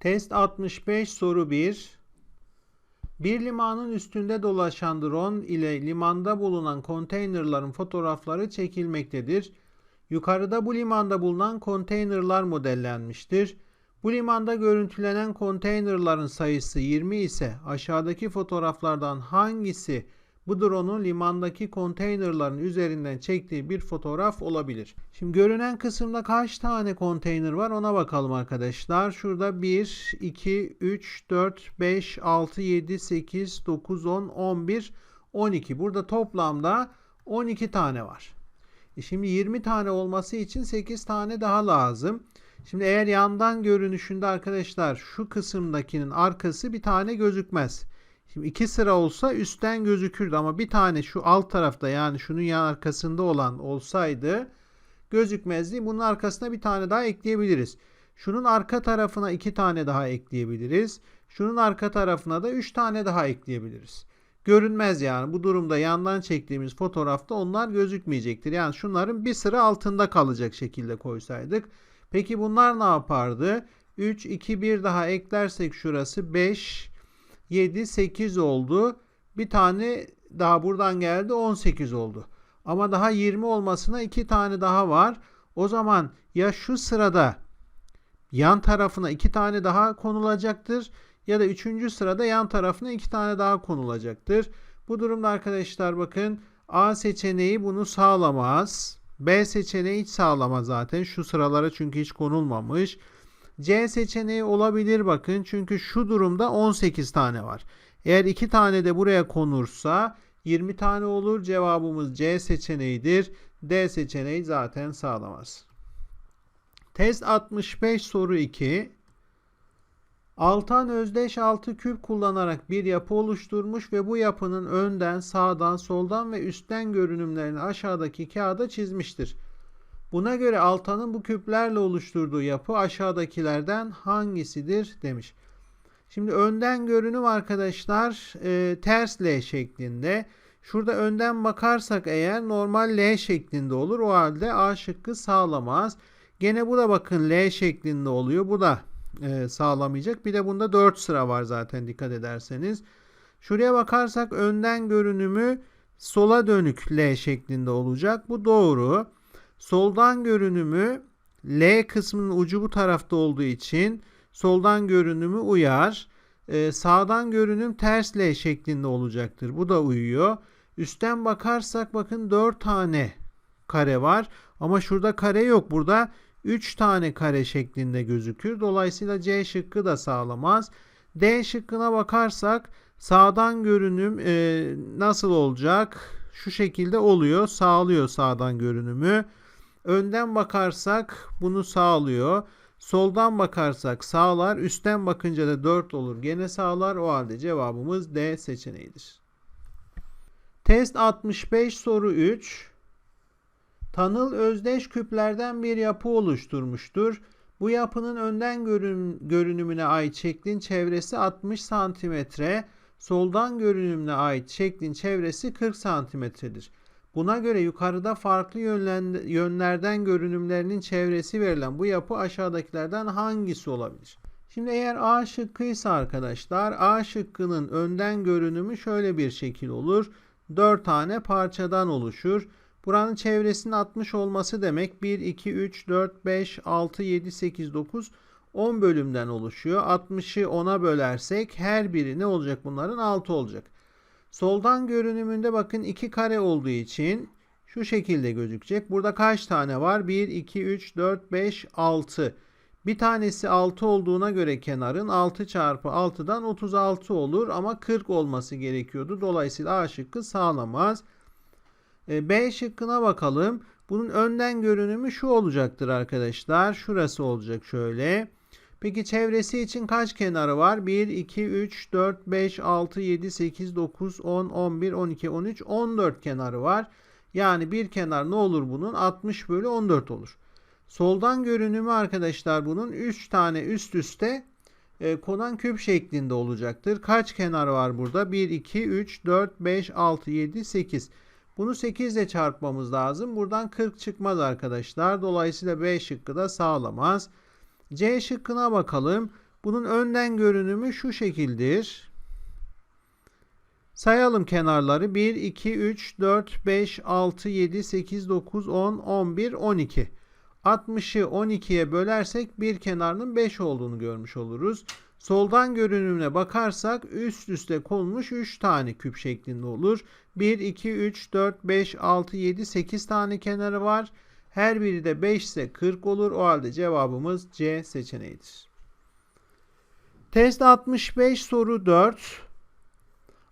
Test 65 soru 1. Bir limanın üstünde dolaşan drone ile limanda bulunan konteynerların fotoğrafları çekilmektedir. Yukarıda bu limanda bulunan konteynerlar modellenmiştir. Bu limanda görüntülenen konteynerların sayısı 20 ise aşağıdaki fotoğraflardan hangisi bu drone'un limandaki konteynerların üzerinden çektiği bir fotoğraf olabilir. Şimdi görünen kısımda kaç tane konteyner var ona bakalım arkadaşlar. Şurada 1, 2, 3, 4, 5, 6, 7, 8, 9, 10, 11, 12. Burada toplamda 12 tane var. E şimdi 20 tane olması için 8 tane daha lazım. Şimdi eğer yandan görünüşünde arkadaşlar şu kısımdakinin arkası bir tane gözükmez. Şimdi iki sıra olsa üstten gözükürdü ama bir tane şu alt tarafta yani şunun yan arkasında olan olsaydı gözükmezdi. Bunun arkasına bir tane daha ekleyebiliriz. Şunun arka tarafına iki tane daha ekleyebiliriz. Şunun arka tarafına da üç tane daha ekleyebiliriz. Görünmez yani bu durumda yandan çektiğimiz fotoğrafta onlar gözükmeyecektir. Yani şunların bir sıra altında kalacak şekilde koysaydık. Peki bunlar ne yapardı? 3, 2, 1 daha eklersek şurası 5, 7, 8 oldu. Bir tane daha buradan geldi 18 oldu. Ama daha 20 olmasına 2 tane daha var. O zaman ya şu sırada yan tarafına 2 tane daha konulacaktır ya da 3. sırada yan tarafına 2 tane daha konulacaktır. Bu durumda arkadaşlar bakın A seçeneği bunu sağlamaz. B seçeneği hiç sağlamaz zaten. Şu sıralara çünkü hiç konulmamış. C seçeneği olabilir bakın. Çünkü şu durumda 18 tane var. Eğer 2 tane de buraya konursa 20 tane olur. Cevabımız C seçeneğidir. D seçeneği zaten sağlamaz. Test 65 soru 2. Altan özdeş 6 küp kullanarak bir yapı oluşturmuş ve bu yapının önden, sağdan, soldan ve üstten görünümlerini aşağıdaki kağıda çizmiştir. Buna göre Altan'ın bu küplerle oluşturduğu yapı aşağıdakilerden hangisidir demiş. Şimdi önden görünüm arkadaşlar e, ters L şeklinde. Şurada önden bakarsak eğer normal L şeklinde olur. O halde A şıkkı sağlamaz. Gene bu da bakın L şeklinde oluyor. Bu da e, sağlamayacak. Bir de bunda 4 sıra var zaten dikkat ederseniz. Şuraya bakarsak önden görünümü sola dönük L şeklinde olacak. Bu doğru. Soldan görünümü L kısmının ucu bu tarafta olduğu için soldan görünümü uyar. Ee, sağdan görünüm ters L şeklinde olacaktır. Bu da uyuyor. Üstten bakarsak bakın 4 tane kare var. Ama şurada kare yok. Burada 3 tane kare şeklinde gözükür. Dolayısıyla C şıkkı da sağlamaz. D şıkkına bakarsak sağdan görünüm e, nasıl olacak? Şu şekilde oluyor. Sağlıyor sağdan görünümü. Önden bakarsak bunu sağlıyor. Soldan bakarsak sağlar. Üstten bakınca da 4 olur. Gene sağlar. O halde cevabımız D seçeneğidir. Test 65 soru 3. Tanıl özdeş küplerden bir yapı oluşturmuştur. Bu yapının önden görün, görünümüne ait şeklin çevresi 60 santimetre, soldan görünümüne ait şeklin çevresi 40 santimetredir. Buna göre yukarıda farklı yönlerden görünümlerinin çevresi verilen bu yapı aşağıdakilerden hangisi olabilir? Şimdi eğer A şıkkıysa arkadaşlar A şıkkının önden görünümü şöyle bir şekil olur. 4 tane parçadan oluşur. Buranın çevresinin 60 olması demek 1, 2, 3, 4, 5, 6, 7, 8, 9, 10 bölümden oluşuyor. 60'ı 10'a bölersek her biri ne olacak bunların? 6 olacak. Soldan görünümünde bakın 2 kare olduğu için şu şekilde gözükecek. Burada kaç tane var? 1, 2, 3, 4, 5, 6. Bir tanesi 6 olduğuna göre kenarın 6 çarpı 6'dan 36 olur ama 40 olması gerekiyordu. Dolayısıyla A şıkkı sağlamaz. E, B şıkkına bakalım. Bunun önden görünümü şu olacaktır arkadaşlar. Şurası olacak şöyle. Peki çevresi için kaç kenarı var? 1, 2, 3, 4, 5, 6, 7, 8, 9, 10, 11, 12, 13, 14 kenarı var. Yani bir kenar ne olur bunun? 60 bölü 14 olur. Soldan görünümü arkadaşlar bunun 3 tane üst üste e, konan küp şeklinde olacaktır. Kaç kenar var burada? 1, 2, 3, 4, 5, 6, 7, 8. Bunu 8 ile çarpmamız lazım. Buradan 40 çıkmaz arkadaşlar. Dolayısıyla B şıkkı da sağlamaz. C şıkkına bakalım. Bunun önden görünümü şu şekildir. Sayalım kenarları. 1, 2, 3, 4, 5, 6, 7, 8, 9, 10, 11, 12. 60'ı 12'ye bölersek bir kenarının 5 olduğunu görmüş oluruz. Soldan görünümüne bakarsak üst üste konmuş 3 tane küp şeklinde olur. 1, 2, 3, 4, 5, 6, 7, 8 tane kenarı var. Her biri de 5 ise 40 olur. O halde cevabımız C seçeneğidir. Test 65 soru 4.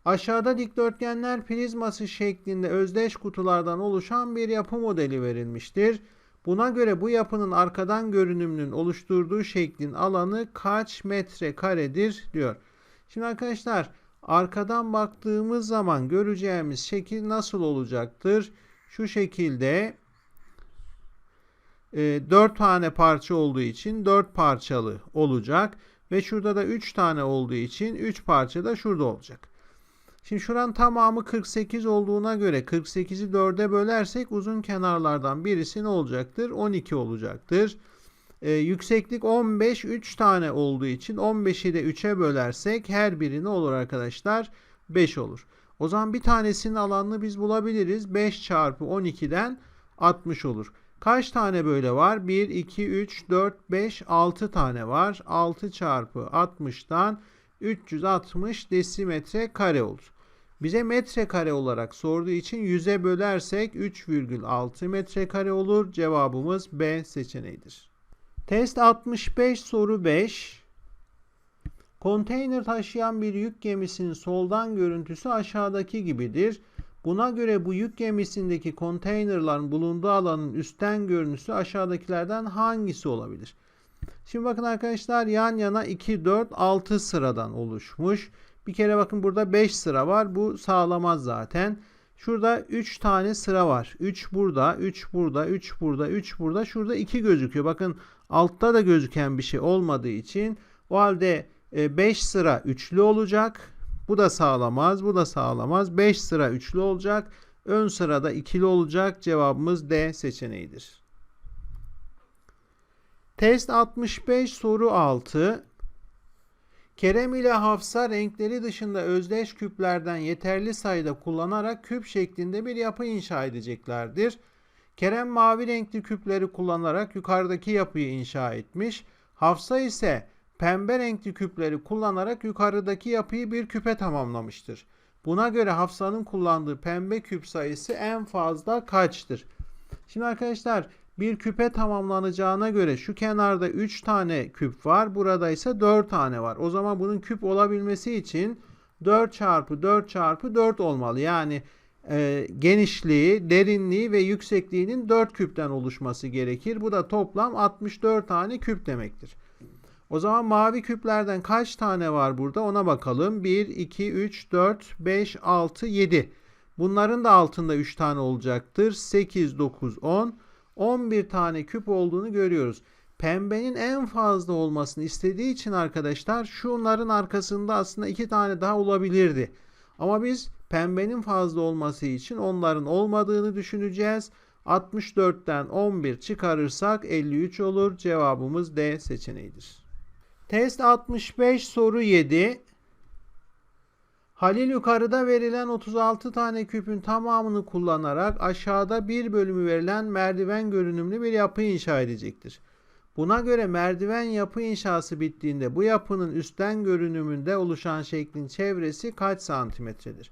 Aşağıda dikdörtgenler prizması şeklinde özdeş kutulardan oluşan bir yapı modeli verilmiştir. Buna göre bu yapının arkadan görünümünün oluşturduğu şeklin alanı kaç metre karedir diyor. Şimdi arkadaşlar arkadan baktığımız zaman göreceğimiz şekil nasıl olacaktır? Şu şekilde 4 tane parça olduğu için 4 parçalı olacak. Ve şurada da 3 tane olduğu için 3 parça da şurada olacak. Şimdi şuranın tamamı 48 olduğuna göre 48'i 4'e bölersek uzun kenarlardan birisi ne olacaktır? 12 olacaktır. Ee, yükseklik 15 3 tane olduğu için 15'i de 3'e bölersek her biri ne olur arkadaşlar? 5 olur. O zaman bir tanesinin alanını biz bulabiliriz. 5 çarpı 12'den 60 olur. Kaç tane böyle var? 1, 2, 3, 4, 5, 6 tane var. 6 çarpı 60'tan 360 desimetre kare olur. Bize metrekare olarak sorduğu için 100'e bölersek 3,6 metrekare olur. Cevabımız B seçeneğidir. Test 65 soru 5. Konteyner taşıyan bir yük gemisinin soldan görüntüsü aşağıdaki gibidir. Buna göre bu yük gemisindeki konteynerların bulunduğu alanın üstten görüntüsü aşağıdakilerden hangisi olabilir? Şimdi bakın arkadaşlar yan yana 2, 4, 6 sıradan oluşmuş. Bir kere bakın burada 5 sıra var. Bu sağlamaz zaten. Şurada 3 tane sıra var. 3 burada, 3 burada, 3 burada, 3 burada. Şurada 2 gözüküyor. Bakın altta da gözüken bir şey olmadığı için o halde 5 e, sıra üçlü olacak. Bu da sağlamaz, bu da sağlamaz. 5 sıra üçlü olacak. Ön sırada ikili olacak. Cevabımız D seçeneğidir. Test 65 soru 6. Kerem ile Hafsa renkleri dışında özdeş küplerden yeterli sayıda kullanarak küp şeklinde bir yapı inşa edeceklerdir. Kerem mavi renkli küpleri kullanarak yukarıdaki yapıyı inşa etmiş. Hafsa ise pembe renkli küpleri kullanarak yukarıdaki yapıyı bir küpe tamamlamıştır. Buna göre Hafsa'nın kullandığı pembe küp sayısı en fazla kaçtır? Şimdi arkadaşlar bir küpe tamamlanacağına göre şu kenarda 3 tane küp var. Burada ise 4 tane var. O zaman bunun küp olabilmesi için 4 çarpı 4 çarpı 4 olmalı. Yani e, genişliği, derinliği ve yüksekliğinin 4 küpten oluşması gerekir. Bu da toplam 64 tane küp demektir. O zaman mavi küplerden kaç tane var burada ona bakalım. 1, 2, 3, 4, 5, 6, 7. Bunların da altında 3 tane olacaktır. 8, 9, 10. 11 tane küp olduğunu görüyoruz. Pembenin en fazla olmasını istediği için arkadaşlar şunların arkasında aslında iki tane daha olabilirdi. Ama biz pembenin fazla olması için onların olmadığını düşüneceğiz. 64'ten 11 çıkarırsak 53 olur. Cevabımız D seçeneğidir. Test 65 soru 7. Halil yukarıda verilen 36 tane küpün tamamını kullanarak aşağıda bir bölümü verilen merdiven görünümlü bir yapı inşa edecektir. Buna göre merdiven yapı inşası bittiğinde bu yapının üstten görünümünde oluşan şeklin çevresi kaç santimetredir?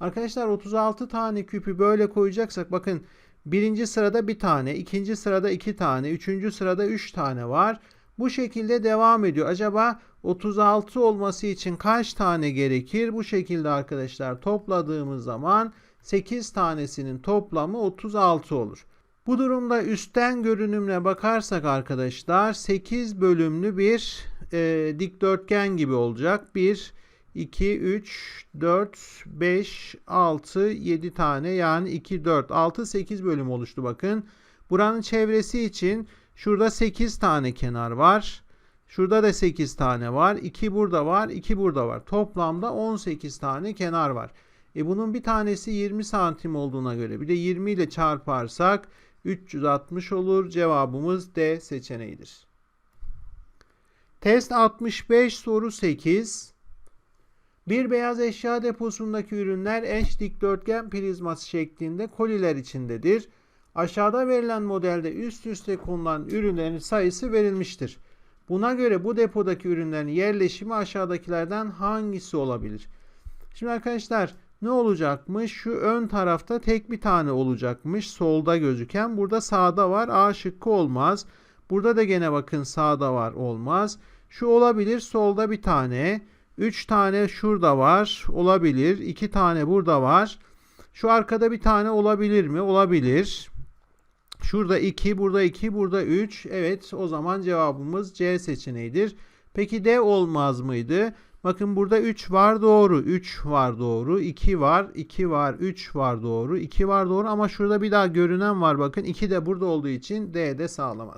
Arkadaşlar 36 tane küpü böyle koyacaksak bakın birinci sırada bir tane, ikinci sırada iki tane, üçüncü sırada üç tane var. Bu şekilde devam ediyor. Acaba 36 olması için kaç tane gerekir? Bu şekilde arkadaşlar topladığımız zaman 8 tanesinin toplamı 36 olur. Bu durumda üstten görünümle bakarsak arkadaşlar 8 bölümlü bir e, dikdörtgen gibi olacak. 1, 2, 3, 4, 5, 6, 7 tane yani 2, 4, 6, 8 bölüm oluştu bakın. Buranın çevresi için şurada 8 tane kenar var. Şurada da 8 tane var. 2 burada var. 2 burada var. Toplamda 18 tane kenar var. E bunun bir tanesi 20 santim olduğuna göre bir de 20 ile çarparsak 360 olur. Cevabımız D seçeneğidir. Test 65 soru 8. Bir beyaz eşya deposundaki ürünler eş dikdörtgen prizması şeklinde koliler içindedir. Aşağıda verilen modelde üst üste konulan ürünlerin sayısı verilmiştir. Buna göre bu depodaki ürünlerin yerleşimi aşağıdakilerden hangisi olabilir? Şimdi arkadaşlar ne olacakmış? Şu ön tarafta tek bir tane olacakmış. Solda gözüken. Burada sağda var. A şıkkı olmaz. Burada da gene bakın sağda var. Olmaz. Şu olabilir. Solda bir tane. 3 tane şurada var. Olabilir. 2 tane burada var. Şu arkada bir tane olabilir mi? Olabilir. Şurada 2, burada 2, burada 3. Evet o zaman cevabımız C seçeneğidir. Peki D olmaz mıydı? Bakın burada 3 var doğru. 3 var doğru. 2 var. 2 var. 3 var doğru. 2 var doğru ama şurada bir daha görünen var bakın. 2 de burada olduğu için D de sağlamaz.